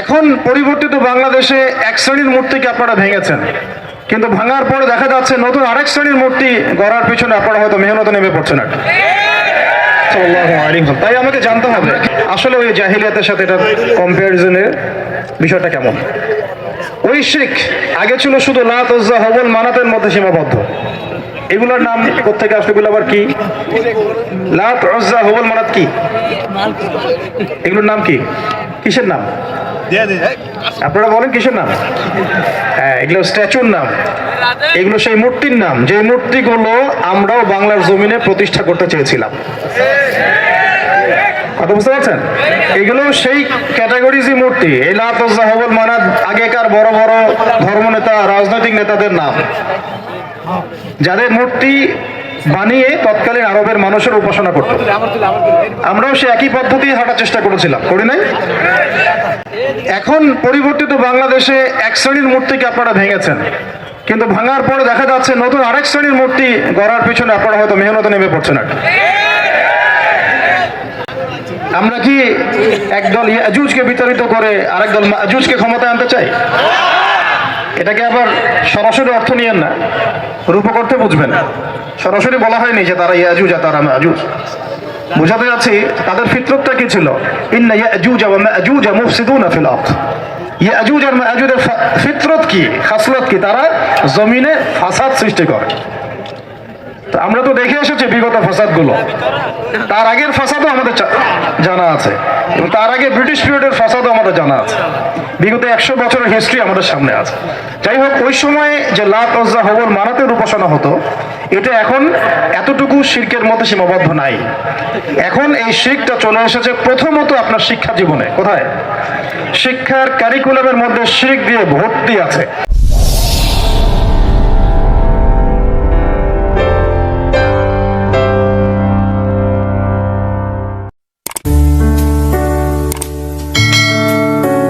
এখন পরিবর্তিত বাংলাদেশে এক শ্রেণির মূর্তিকে আপনারা ভেঙেছেন। কিন্তু ভাঙার পরে দেখা যাচ্ছে নতুন আরেক শ্রেণির মূর্তি গড়ার পিছনে আপনারা হয়তো মেহনত নেমে পড়ছেন আর। তাই আমাকে জানতে হবে আসলে ওই জাহিলিয়াতের সাথে এটা কম্পারিজনের বিষয়টা কেমন? ওই শিখ আগে ছিল শুধু লাত ওজ্জা হবল মানাতের মধ্যে সীমাবদ্ধ। এগুলোর নাম কোথেকে আসলে এগুলো আবার কি? লাত ওজ্জা হবল মানাত কি? এগুলোর নাম কি? কিসের নাম? আপনারা বলেন কিসের নাম? হ্যাঁ এগুলো স্ট্যাচুর নাম। এগুলো সেই মূর্তির নাম। যে মূর্তিগুলো আমরাও বাংলার জমিনে প্রতিষ্ঠা করতে চেয়েছিলাম। কথা বুঝতে পারছেন? এগুলো সেই ক্যাটাগরিজই মূর্তি। এই লাতজ্জা মানাত আগেকার বড় বড় ধর্মনেতা রাজনৈতিক নেতাদের নাম। যাদের মূর্তি বানিয়ে তৎকালীন আরবের মানুষের উপাসনা করত। আমরাও সে একই পদ্ধতি হাঁটার চেষ্টা করেছিলাম, করি নাই? এখন পরিবর্তিত বাংলাদেশে এক শ্রেণির মূর্তিকে আপনারা ভেঙেছেন। কিন্তু ভাঙার পরে দেখা যাচ্ছে নতুন আরেক শ্রেণির মূর্তি গড়ার পিছনে আপনারা হয়তো মেহনত নেমে পড়ছেন আর কি। আমরা কি একদল ইয়াজুজকে বিতাড়িত করে আরেক দল মাজুজকে ক্ষমতায় আনতে চাই? এটাকে আবার সরাসরি অর্থ নিয়েন না, রূপক অর্থে বুঝবেন। সরাসরি বলা হয়নি যে তারা ইয়াজুজ আর তারা মাজুজ। বোঝাতে যাচ্ছি, তাদের ফিতরতটা কি ছিল? ইন্না ইয়াজুজ ওয়া মাজুজ মুফসিদুনা ফিল আরদ। ইয়াজুজ আর মাজুজের ফিতরত কি, খাসলত কি? তারা জমিনে ফাসাদ সৃষ্টি করে। তো আমরা তো দেখে এসেছি বিগত ফাসাদগুলো। তার আগের ফাসাদও আমাদের জানা আছে। এবং তার আগে ব্রিটিশ পিরিয়ডের ফাসাদও আমাদের জানা আছে। বিগত একশো বছরের হিস্ট্রি আমাদের সামনে আছে। যাই হোক, ওই সময়ে যে লাত অজ্জা হবর মানাতের উপাসনা হতো, এটা এখন এতটুকু শির্কের মধ্যে সীমাবদ্ধ নাই। এখন এই শিখটা চলে এসেছে প্রথমত আপনার শিক্ষা জীবনে। কোথায়? শিক্ষার কারিকুলামের মধ্যে শিখ দিয়ে ভর্তি আছে।